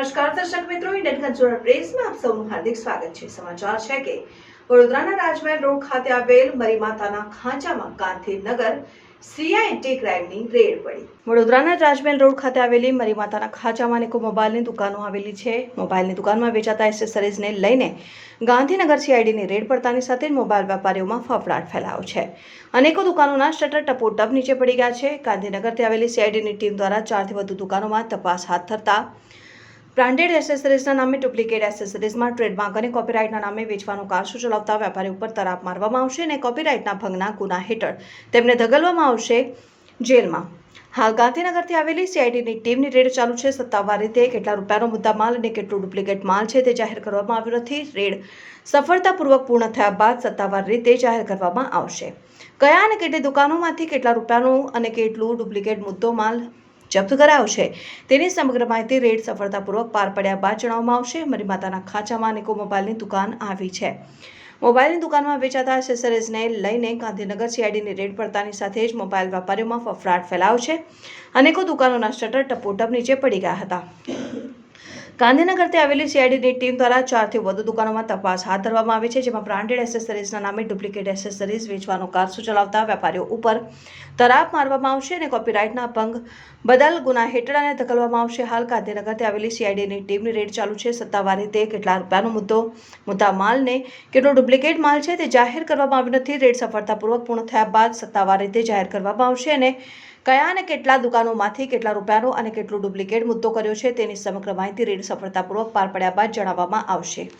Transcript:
નમસ્કાર દર્શક મિત્રો, ઇન્ડિયન કન્ઝ્યુમર પ્રેસમાં આપ સૌનું હાર્દિક સ્વાગત છે. સમાચાર છે કે વડોદરાના રાજમહેલ રોડ ખાતે આવેલ મરીમાતાના ખાંચામાં ગાંધીનગર સીઆઈટી ક્રાઇમની રેડ પડી. વડોદરાના રાજમહેલ રોડ ખાતે આવેલી મરીમાતાના ખાંચામાં એક મોબાઈલની દુકાનો આવેલી છે. મોબાઈલની દુકાનમાં વેચાતા એસેસરીઝને લઈને ગાંધીનગર સીઆઈડીની રેડ પડતાની સાથે મોબાઈલ વેપારીઓમાં ફફડાટ ફેલાયો છે. અનેકો દુકાનોના શટર ટપોટપ નીચે પડી ગયા છે. ગાંધીનગરથી આવેલી સીઆઈડીની ટીમ દ્વારા ચારથી વધુ દુકાનોમાં તપાસ હાથ ધરતા બ્રાન્ડેડ એસેસરીઝના નામે ડુપ્લિકેટ એસેસરીઝમાં ટ્રેડમાર્ક અને કોપીરાઇટના નામે વેચવાનું કારસો ચલાવતા વેપારી ઉપર તરાપ મારવામાં આવશે અને કોપીરાઇટના ભંગના ગુના હેઠળ તેમને ધગલવામાં આવશે જેલમાં. હાલ ગાંધીનગરથી આવેલી સીઆઈડીની ટીમની રેડ ચાલુ છે. સત્તાવાર રીતે કેટલા રૂપિયાનો મુદ્દામાલ અને કેટલું ડુપ્લિકેટ માલ છે તે જાહેર કરવામાં આવ્યો નથી. રેડ સફળતાપૂર્વક પૂર્ણ થયા બાદ સત્તાવાર રીતે જાહેર કરવામાં આવશે. કયા અને કેટલી દુકાનોમાંથી કેટલા રૂપિયાનું અને કેટલું ડુપ્લિકેટ મુદ્દો માલ જપ્ત કરાયો છે તેની સમગ્ર માહિતી રેડ સફળતાપૂર્વક પાર પડ્યા બાદ જણાવવામાં આવશે. મરીમાતાના ખાંચામાં અનેકો મોબાઈલની દુકાન આવી છે. મોબાઈલની દુકાનમાં વેચાતા એસેસરીઝને લઈને ગાંધીનગર સીઆઈડીની રેડ પડતાની સાથે જ મોબાઈલ વેપારીઓમાં ફફડાટ ફેલાયો છે. અનેકો દુકાનોના શટર ટપોટપ નીચે પડી ગયા હતા. ગાંધીનગરથી આવેલી સીઆઈડીની ટીમ દ્વારા ચારથી વધુ દુકાનોમાં તપાસ હાથ ધરવામાં આવી છે, જેમાં બ્રાન્ડેડ એસેસરીઝના નામે ડુપ્લિકેટ એસેસરીઝ વેચવાનો કારસો ચલાવતા વેપારીઓ ઉપર તરાપ મારવામાં આવશે અને કોપીરાઇટના ભંગ બદલ ગુના હેઠળ અને ધકલવામાં આવશે. હાલ ગાંધીનગરથી આવેલી સીઆઈડીની ટીમની રેડ ચાલુ છે. સત્તાવાર રીતે કેટલા રૂપિયાનો મુદ્દો, મુદ્દા માલને કેટલો ડુપ્લિકેટ માલ છે તે જાહેર કરવામાં આવ્યો નથી. રેડ સફળતાપૂર્વક પૂર્ણ થયા બાદ સત્તાવાર રીતે જાહેર કરવામાં આવશે અને કયા અને કેટલા દુકાનોમાંથી કેટલા રૂપિયાનો અને કેટલું ડુપ્લિકેટ મુદ્દો કર્યો છે તેની સમગ્ર માહિતી રેડ સફળતાપૂર્વક પાર પડ્યા બાદ જણાવવામાં આવશે.